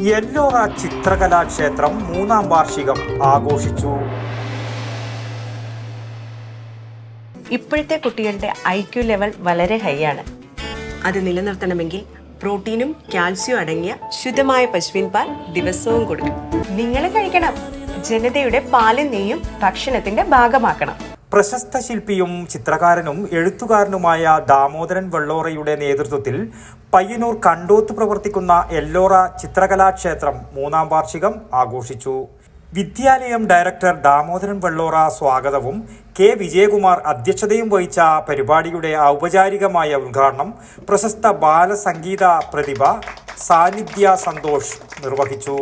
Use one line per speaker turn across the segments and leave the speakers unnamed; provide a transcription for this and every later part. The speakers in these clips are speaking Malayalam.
എല്ലോറ ചിത്രകലാക്ഷേത്രം മൂന്നാം വാർഷികം ആഘോഷിച്ചു.
ഇപ്പോഴത്തെ കുട്ടികളുടെ ഐ ക്യു ലെവൽ വളരെ ഹൈ ആണ്.
അത് നിലനിർത്തണമെങ്കിൽ പ്രോട്ടീനും കാൽസ്യവും അടങ്ങിയ ശുദ്ധമായ പശുവിൻ പാൽ ദിവസവും കൊടുക്കും
നിങ്ങൾ കഴിക്കണം. ജനതയുടെ പാലും നെയ്യും ഭക്ഷണത്തിന്റെ ഭാഗമാക്കണം.
പ്രശസ്ത ശില്പിയും ചിത്രകാരനും എഴുത്തുകാരനുമായ ദാമോദരൻ വെള്ളോറയുടെ നേതൃത്വത്തിൽ പയ്യന്നൂർ കണ്ടോത്ത് പ്രവർത്തിക്കുന്ന എല്ലോറ ചിത്രകലാക്ഷേത്രം മൂന്നാം വാർഷികം ആഘോഷിച്ചു. വിദ്യാലയം ഡയറക്ടർ ദാമോദരൻ വെള്ളോറ സ്വാഗതവും കെ വിജയകുമാർ അധ്യക്ഷതയും വഹിച്ച പരിപാടിയുടെ ഔപചാരികമായ ഉദ്ഘാടനം പ്രശസ്ത ബാലസംഗീത പ്രതിഭ സാന്നിധ്യ സന്തോഷ് നിർവഹിച്ചു.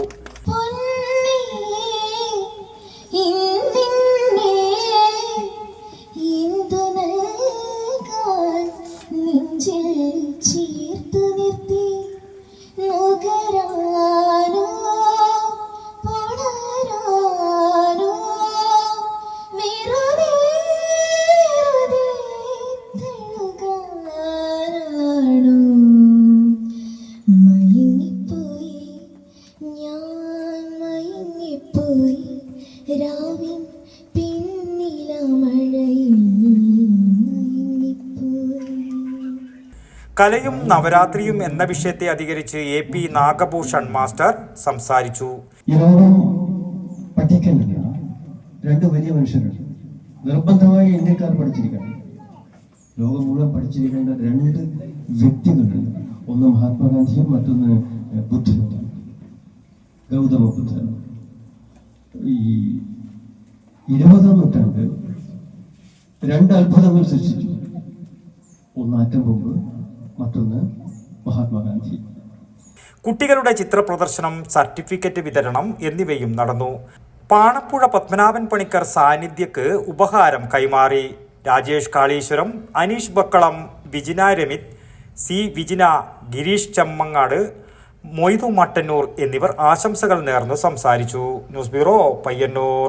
രാവിൻ പിന്നില മഴയിൽ
കലയും നവരാത്രിയും എന്ന വിഷയത്തെ അധികരിച്ച് എ പി നാഗഭൂഷൺ മാസ്റ്റർ സംസാരിച്ചു.
ഈ ലോകം രണ്ട് വലിയ മനുഷ്യരുണ്ട്. നിർബന്ധമായി ഇന്ത്യക്കാർ പഠിച്ചിരിക്കണം. ലോകം മുഴുവൻ പഠിച്ചിരിക്കേണ്ട രണ്ട് വ്യക്തികളുണ്ട്. ഒന്ന് മഹാത്മാഗാന്ധിയും മറ്റൊന്ന് ബുദ്ധനും ഗൗതമ ബുദ്ധൻ. ഈ ഇരുപതാം നൂറ്റാണ്ട് രണ്ട് അത്ഭുതങ്ങൾ സൃഷ്ടിച്ചു. ഒന്ന് ആറ്റം ബോംബ് മറ്റൊന്ന് മഹാത്മാഗാന്ധി
കുട്ടികളുടെ ചിത്രപ്രദർശനം സർട്ടിഫിക്കറ്റ് വിതരണം എന്നിവയും നടന്നു. പാണപ്പുഴ പത്മനാഭൻ പണിക്കർ സാന്നിധ്യക്ക് ഉപഹാരം കൈമാറി. രാജേഷ് കാളീശ്വരം അനീഷ് ബക്കളം വിജിന രമിത് സി വിജിന ഗിരീഷ് ചമ്മങ്ങാട് മൊയ്തു മട്ടന്നൂർ എന്നിവർ ആശംസകൾ നേർന്ന് സംസാരിച്ചു. News bureau Payyanur.